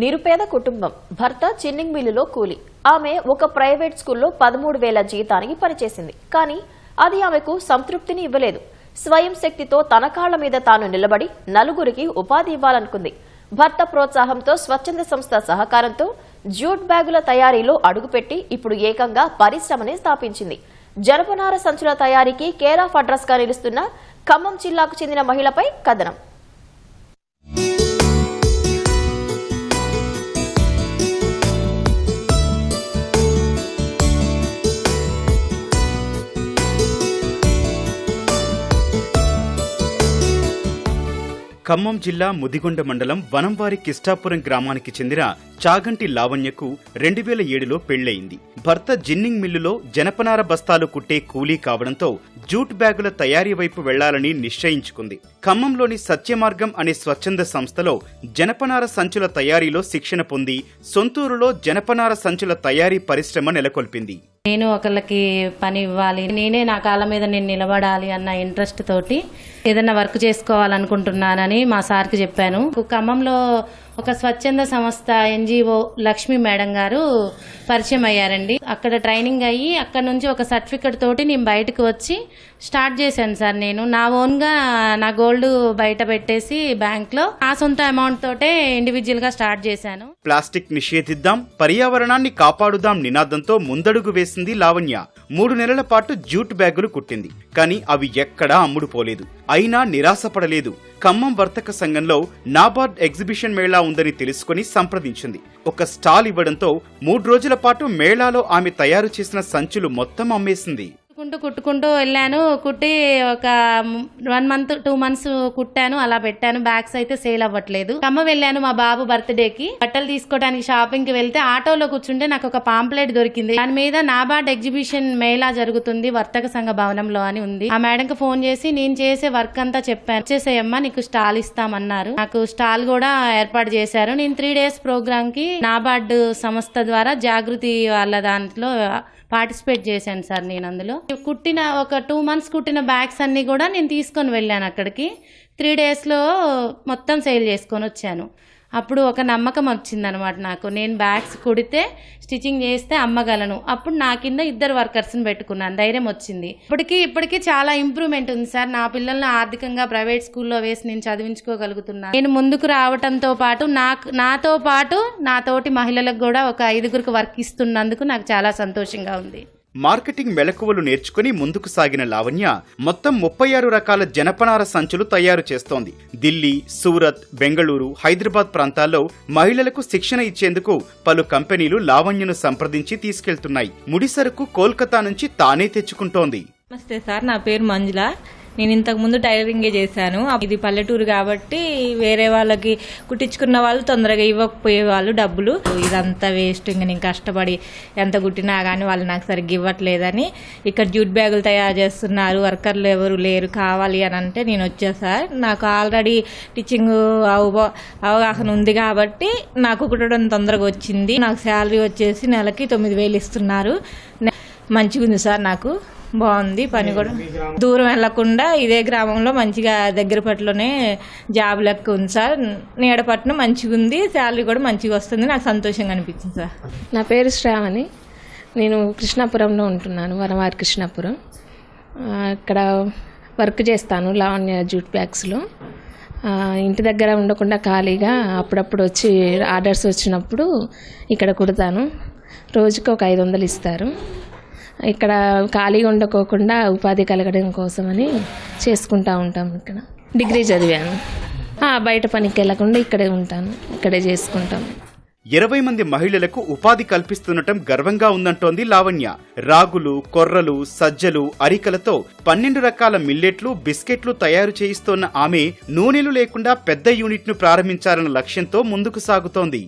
నిరుపేద కుటుంబం. భర్త చిన్నింగ్ మిల్లులో కూలి. ఆమె ఒక ప్రైవేట్ స్కూల్లో పదమూడు వేల జీతానికి పనిచేసింది. కానీ అది ఆమెకు సంతృప్తిని ఇవ్వలేదు. స్వయం శక్తితో తన కాళ్ళ మీద తాను నిలబడి నలుగురికి ఉపాధి ఇవ్వాలనుకుంది. భర్త ప్రోత్సాహంతో స్వచ్ఛంద సంస్థ సహకారంతో జ్యూట్ బ్యాగుల తయారీలో అడుగుపెట్టి ఇప్పుడు ఏకంగా పరిశ్రమని స్థాపించింది. జనపనార సంచుల తయారీకి కేర్ ఆఫ్ అడ్రస్గా నిలుస్తున్న ఖమ్మం జిల్లాకు చెందిన మహిళపై కథనం. ఖమ్మం జిల్లా ముదిగొండ మండలం వనంవారి కిష్టాపురం గ్రామానికి చెందిన చాగంటి లావణ్యకు రెండు వేల ఏడులో పెళ్ళయింది భర్త జిన్నింగ్ మిల్లులో జనపనార బస్తాలు కుట్టే కూలీ కావడంతో జూట్ బ్యాగుల తయారీ వైపు వెళ్ళాలని నిశ్చయించుకుంది. ఖమ్మంలోని సత్యమార్గం అనే స్వచ్ఛంద సంస్థలో జనపనార సంచుల తయారీలో శిక్షణ పొంది సొంతూరులో జనపనార సంచుల తయారీ పరిశ్రమ నెలకొల్పింది. నేను ఒకళ్ళకి పని ఇవ్వాలి. నేనే నా కాళ్ళ మీద నేను నిలబడాలి అన్న ఇంట్రెస్ట్ తోటి ఏదైనా వర్క్ చేసుకోవాలనుకుంటున్నానని మా సార్కి చెప్పాను. ఖమ్మంలో ఒక స్వచ్ఛంద సంస్థ ఎన్జిఓ లక్ష్మి మేడం గారు పరిచయం అయ్యారండి. అక్కడ ట్రైనింగ్ అయ్యి అక్కడ నుంచి ఒక సర్టిఫికెట్ తోటి నేను బయటకు వచ్చి స్టార్ట్ చేశాను సార్ నేను. నా ఓన్గా నా గోల్డ్ బయట పెట్టేసి బ్యాంక్లో ఆ సొంత అమౌంట్ తోటే ఇండివిజువల్గా స్టార్ట్ చేశాను. ప్లాస్టిక్ నిషేధిద్దాం పర్యావరణాన్ని కాపాడుదాం నినాదంతో ముందడుగు వేసింది లావణ్య. మూడు నెలల పాటు జూట్ బ్యాగులు కుట్టింది. కానీ అవి ఎక్కడా అమ్ముడుపోలేదు. అయినా నిరాశపడలేదు. ఖమ్మం వర్తక సంఘంలో నాబార్డ్ ఎగ్జిబిషన్ మేళా ఉందని తెలుసుకుని సంప్రదించింది. ఒక స్టాల్ ఇవ్వడంతో మూడు రోజుల పాటు మేళాలో ఆమె తయారు చేసిన సంచులు మొత్తం అమ్మేసింది. కుట్టుకుంటూ కుట్టుకుంటూ వెళ్ళాను. కుట్టి ఒక వన్ మంత్ టూ మంత్స్ కుట్టాను. అలా పెట్టాను. బ్యాగ్స్ అయితే సేల్ అవ్వట్లేదు. ఖమ్మం వెళ్ళాను మా బాబు బర్త్డేకి. బట్టలు తీసుకోవడానికి షాపింగ్కి వెళ్తే ఆటోలో కూర్చుంటే నాకు ఒక పాంప్లెట్ దొరికింది. దాని మీద నాబార్డ్ ఎగ్జిబిషన్ మేళా జరుగుతుంది వర్తక సంఘ భవనంలో అని ఉంది. ఆ మేడం కి ఫోన్ చేసి నేను చేసే వర్క్ అంతా చెప్పాను. వచ్చేసేయమ్మా నీకు స్టాల్ ఇస్తామన్నారు. నాకు స్టాల్ కూడా ఏర్పాటు చేశారు. నేను త్రీ డేస్ ప్రోగ్రామ్కి నాబార్డ్ సంస్థ ద్వారా జాగృతి వాళ్ళ దాంట్లో పార్టిసిపేట్ చేశాను సార్ నేను అందులో. కుట్టిన ఒక టూ మంత్స్ కుట్టిన బ్యాగ్స్ అన్నీ కూడా నేను తీసుకొని వెళ్ళాను అక్కడికి. త్రీ డేస్లో మొత్తం సేల్ చేసుకొని వచ్చాను. అప్పుడు ఒక నమ్మకం వచ్చిందనమాట నాకు. నేను బ్యాగ్స్ కుడితే స్టిచ్చింగ్ చేస్తే అమ్మగలను. అప్పుడు నా కింద ఇద్దరు వర్కర్స్ని పెట్టుకున్నాను. ధైర్యం వచ్చింది. ఇప్పటికీ ఇప్పటికీ చాలా ఇంప్రూవ్మెంట్ ఉంది సార్. నా పిల్లల్ని ఆర్థికంగా ప్రైవేట్ స్కూల్లో వేసి నేను చదివించుకోగలుగుతున్నాను. నేను ముందుకు రావటంతో పాటు నాకు నాతో పాటు నాతోటి మహిళలకు కూడా ఒక ఐదుగురికి వర్క్ ఇస్తున్నందుకు నాకు చాలా సంతోషంగా ఉంది. మార్కెటింగ్ మెలకువలు నేర్చుకుని ముందుకు సాగిన లావణ్య మొత్తం ముప్పై ఆరు రకాల జనపనార సంచులు తయారు చేస్తోంది. ఢిల్లీ సూరత్ బెంగళూరు హైదరాబాద్ ప్రాంతాల్లో మహిళలకు శిక్షణ ఇచ్చేందుకు పలు కంపెనీలు లావణ్యను సంప్రదించి తీసుకెళ్తున్నాయి. ముడిసరుకు కోల్కతా నుంచి తానే తెచ్చుకుంటోంది. నమస్తే సార్ నా పేరు మంజుల. నేను ఇంతకు ముందు టైలరింగే చేశాను. ఇది పల్లెటూరు కాబట్టి వేరే వాళ్ళకి కుట్టించుకున్న వాళ్ళు తొందరగా ఇవ్వకపోయే వాళ్ళు డబ్బులు. ఇదంతా వేస్ట్. ఇంకా నేను కష్టపడి ఎంత కుట్టినా కానీ వాళ్ళు నాకు సరిగ్గా ఇవ్వట్లేదని ఇక్కడ జూట్ బ్యాగులు తయారు చేస్తున్నారు. వర్కర్లు ఎవరు లేరు. కావాలి అని అంటే నేను వచ్చా సార్. నాకు ఆల్రెడీ టీచింగ్ అవ అవగాహన ఉంది కాబట్టి నాకు కుట్టడం తొందరగా వచ్చింది. నాకు శాలరీ వచ్చేసి నెలకి తొమ్మిది వేలు ఇస్తున్నారు. మంచిగా ఉంది సార్ నాకు. బాగుంది పని కూడా దూరం వెళ్ళకుండా ఇదే గ్రామంలో మంచిగా దగ్గర పట్టులోనే జాబ్ లెక్క ఉంది సార్. నీడపట్నం మంచిగా ఉంది శాలరీ కూడా మంచిగా వస్తుంది నాకు సంతోషంగా అనిపించింది సార్. నా పేరు శ్రావణి. నేను కృష్ణాపురంలో ఉంటున్నాను వనవారి కృష్ణాపురం. ఇక్కడ వర్క్ చేస్తాను లావణ్య జూట్ బ్యాగ్స్లో. ఇంటి దగ్గర ఉండకుండా ఖాళీగా అప్పుడప్పుడు వచ్చి ఆర్డర్స్ వచ్చినప్పుడు ఇక్కడ కుడతాను. రోజుకి ఒక ఐదు వందలు ఇస్తారు. ఇక్కడ ఖాళీగా ఉండకోకుండా ఉపాధి కలగడం కోసమని చేసుకుంటా ఉంటాం ఇక్కడ. డిగ్రీ చదివాను. బయట పనికి వెళ్ళకుండా ఇక్కడే ఉంటాను. ఇక్కడే చేసుకుంటాం. ఇరవై మంది మహిళలకు ఉపాధి కల్పిస్తుండటం గర్వంగా ఉందంటోంది లావణ్య. రాగులు కొర్రలు సజ్జలు అరికలతో పన్నెండు రకాల మిల్లెట్లు బిస్కెట్లు తయారు చేయిస్తోన్న ఆమె నూనెలు లేకుండా పెద్ద యూనిట్ను ప్రారంభించాలన్న లక్ష్యంతో ముందుకు సాగుతోంది.